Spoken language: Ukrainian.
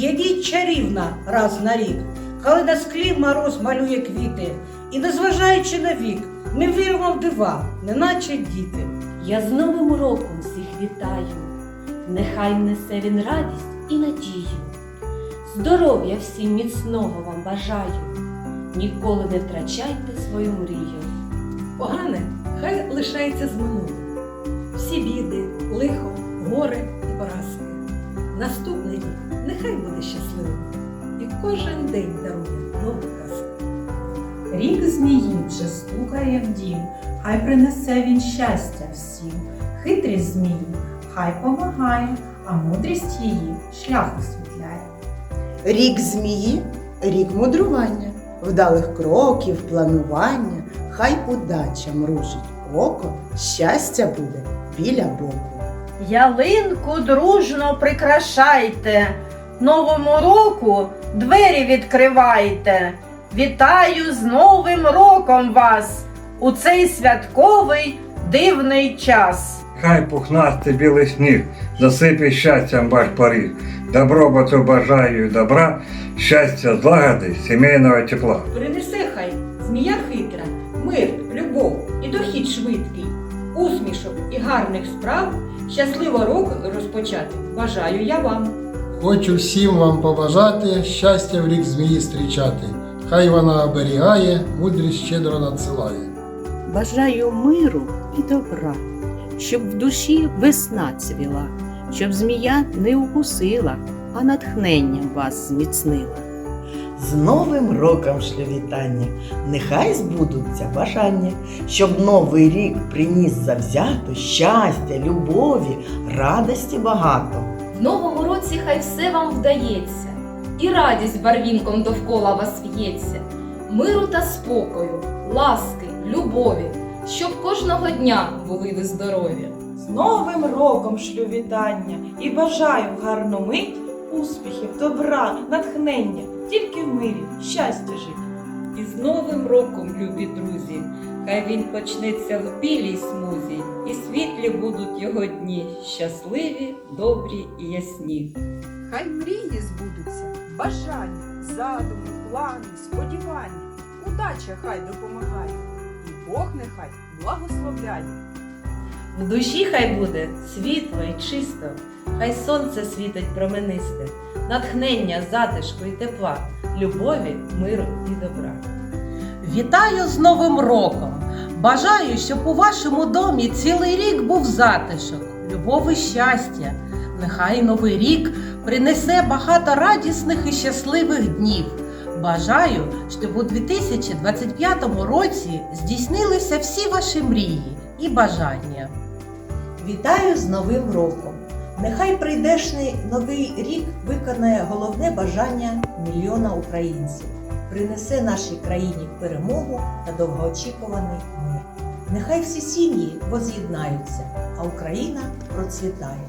Є чарівна раз на рік, коли на склі мороз малює квіти, і, незважаючи на вік, ми віримо в дива, неначе діти. Я з Новим роком всіх вітаю, нехай несе він радість і надію. Здоров'я всім міцного вам бажаю, ніколи не втрачайте свою мрію. Погане хай лишається з минулим. Всі біди, лихо, горе і поразки. Наступний рік нехай буде щасливим, і кожен день дарує нову казку. Рік змії вже стукає в дім, хай принесе він щастя всім. Хитрість змії хай помагає, а мудрість її шлях освітляє. Рік змії рік мудрування, вдалих кроків, планування, хай удача мружить око, щастя буде біля боку. Ялинку дружно прикрашайте, новому року двері відкривайте. Вітаю з Новим роком вас у цей святковий дивний час. Хай пухнастий білий сніг засипе щастям ваш поріг. Добробуту бажаю добра, щастя, злагоди, сімейного тепла. Принесе хай змія хитра, мир, любов і дохід швидкий, усмішок і гарних справ, щасливо рок розпочати. Бажаю я вам. Хочу всім вам побажати щастя в рік змії зустрічати. Хай вона оберігає, мудрість щедро надсилає. Бажаю миру і добра, щоб в душі весна цвіла, щоб змія не укусила, а натхненням вас зміцнила. З Новим роком шлю вітання, нехай збудуться бажання, щоб новий рік приніс завзято щастя, любові, радості багато. В новому році хай все вам вдається, і радість барвінком довкола вас в'ється, миру та спокою, ласки, любові, щоб кожного дня були ви здорові. З Новим роком шлю вітання і бажаю гарну мить успіхів, добра, натхнення, тільки в мирі, щастя жить. І з Новим роком, любі друзі, хай він почнеться в білій смузі, і світлі будуть його дні, щасливі, добрі і ясні. Хай мрії збудуться, бажання, задуми, плани, сподівання. Удача хай допомагає, і Бог нехай благословляє. В душі хай буде світло і чисто, хай сонце світить променисте, натхнення, затишку і тепла, любові, миру і добра. Вітаю з Новим роком! Бажаю, щоб у вашому домі цілий рік був затишок, любов і щастя. Нехай новий рік принесе багато радісних і щасливих днів. Бажаю, щоб у 2025 році здійснилися всі ваші мрії і бажання. Вітаю з Новим роком! Нехай прийдешний новий рік виконає головне бажання мільйона українців, принесе нашій країні перемогу та довгоочікуваний мир. Нехай всі сім'ї воз'єднаються, а Україна процвітає.